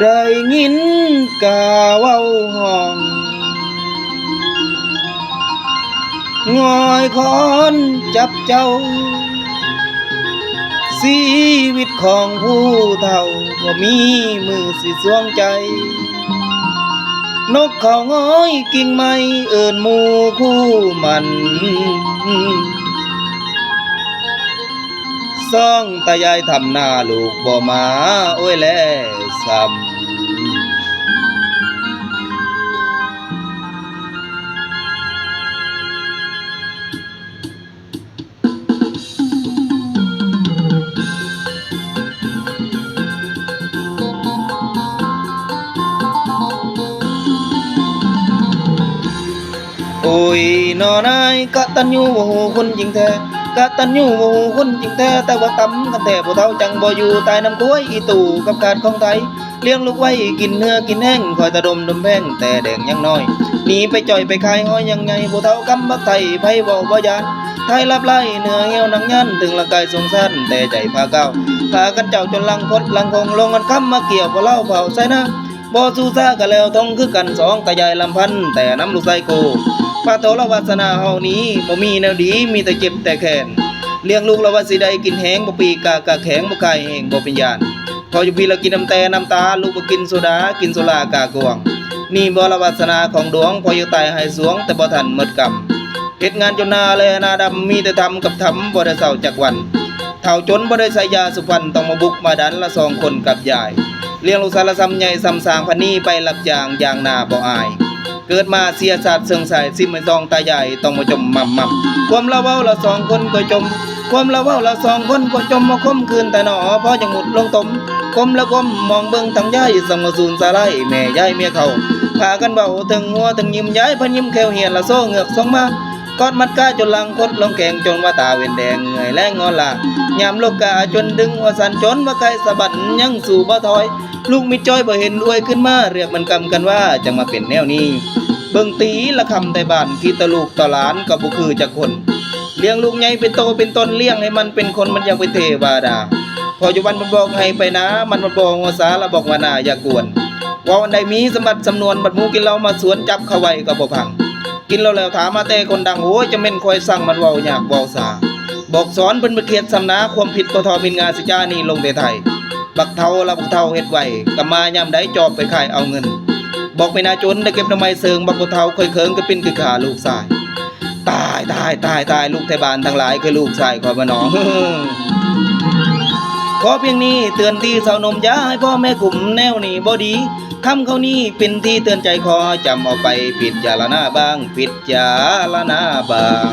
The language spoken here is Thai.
ได้ยินกาเว้าห้องงอยคอนจับเจ้า ชีวิตของผู้เฒ่าบ่มีมือสิสวงใจ นกเขาง้อยกิ่งไม้เอินหมูคู่มัน ซ่องตายายทำหน้าลูกบ่มา โอ้ยแลซ้ำโอ้ยนอนายกะตันยูบ่ฮู้คนจริงแท้ กะตันยูคนจริงแท้แต่ว่าตำกันแต่ผู้เฒ่าจังบ่อยู่ใต้น้ำกล้วยอีตู่กับการของไทยเลี้ยงลูกไว้กินเนื้อกินแห้งคอยตะดมดมแพงแต่แดงยังน้อยหนีไปจ่อยไปขายห้อยยังไงผู้เฒ่ากำบักไทยไผเว้าบ่ยานไทยรับไล่เนื้อเหี่ยวหนังยันถึงร่างกายสงสารแต่ใจพาเก้าพากันเจ้าจนลังคดลังคงลงกันค้ำมาเกี่ยวบ่เล่าเผาใส่นะบ่สู้ซ่ากันแล้วทงคือกันสองตายายลำพันธ์แต่น้ำลูกไสโก ปาโตละวาสนาเฮานี้บ่มีแนวดีมีแต่เจ็บแต่แค้นเลี้ยงลูกละว่าสิได้กินแหงบ่ปีกากะแข็งบ่กายแหงบ่เป็นญาณพออยู่พี่ละกินน้ำแต่น้ำตาลูกบ่กินโซดากินโซลากากวงนี่บ่ละวาสนาของดวงพออยู่ตายให้สวงแต่บ่ทันหมดกรรมเฮ็ดงานจนหน้าแลหน้าดำมีแต่ทำกับทำบ่ได้เศร้าจักวันเฒ่าจนบ่ได้ใส่ยาสุพรรณต้องมาบุกมาดันละสองคนกับยายเลี้ยงลูกสารซ้ำใหญ่ซ้ำสางพันนี้ไปรับจ้างอย่างหน้าบ่อาย เกิดมาเสียศาสตร์เสื่องสายสิไม่ต้องตาใหญ่ต้องมาจมมั่มมั่มความละเว้าละสองคนก็จม ความละเว้าละสองคนก็จมมาคมคืนแต่หนอพอจังหมุดลงตมกลมละกลมมองเบิ่งทางยายสมมาสูนสาไลแม่ยายเมียเขาพากันเบาถึงหัวถึงยิ้มย้ายพันยิ้มแควเหียนละโซ่เงือกสองมา กอดมัดกาจนลังคดลงแกงจนว่าตาเวนแดงเหนื่อยแรงงอนละยามโลกกาจนดึงว่าสันจนว่าใครสะบัดยังสู่บ่ถอย ลูกมิจ้อยบ่เห็นรวยขึ้นมาเรียกมันกำกันว่าจังมาเป็นแนวนี้ เบิ่งตีละคำแต่บ้านคิดแตะลูกตะหลานก็บ่คือจักคนเลี้ยงลูกใหญ่เป็นโตเป็นตนเลี้ยงให้มันเป็นคนมันยังเป็นเทวดา พออยู่วันมันบอกให้ไปนะ มันมาบอกว่าสาละบอกว่าน่าอย่ากวนว่าวันใดมีสมบัติสำนวนบัดมูกินเหล้ามาสวนจับเขาไว้ก็บ่พัง กินแล้วแล้วถามมาแต่คนดังโอ้ยจะแม่นคอยสั่งมันเว้าอยากเว้าสาบอกสอนเพิ่นบ่เขียดสำนาความผิดก็ทอมินงาสิจานี่ลงแต่ไทย บักเทาละบักเทาเฮ็ดไว้ก็มายามใดจอบไปขายเอาเงิน บอกไปนาจนได้เก็บทำไมเสิงบักบักเทาเคยเคิงก็เป็นคือขาลูกชาย ตายตายตายตายลูกไทบ้านทั้งหลายคือลูกชายขอยบ่น้องขอเพียงนี้เตือนที่สาวนมยาให้พ่อแม่กลุ่มแนวนี้บ่ดี คำเขานี้เป็นที่เตือนใจขอจำเอาไปพิจารณาบ้างพิจารณาบ้าง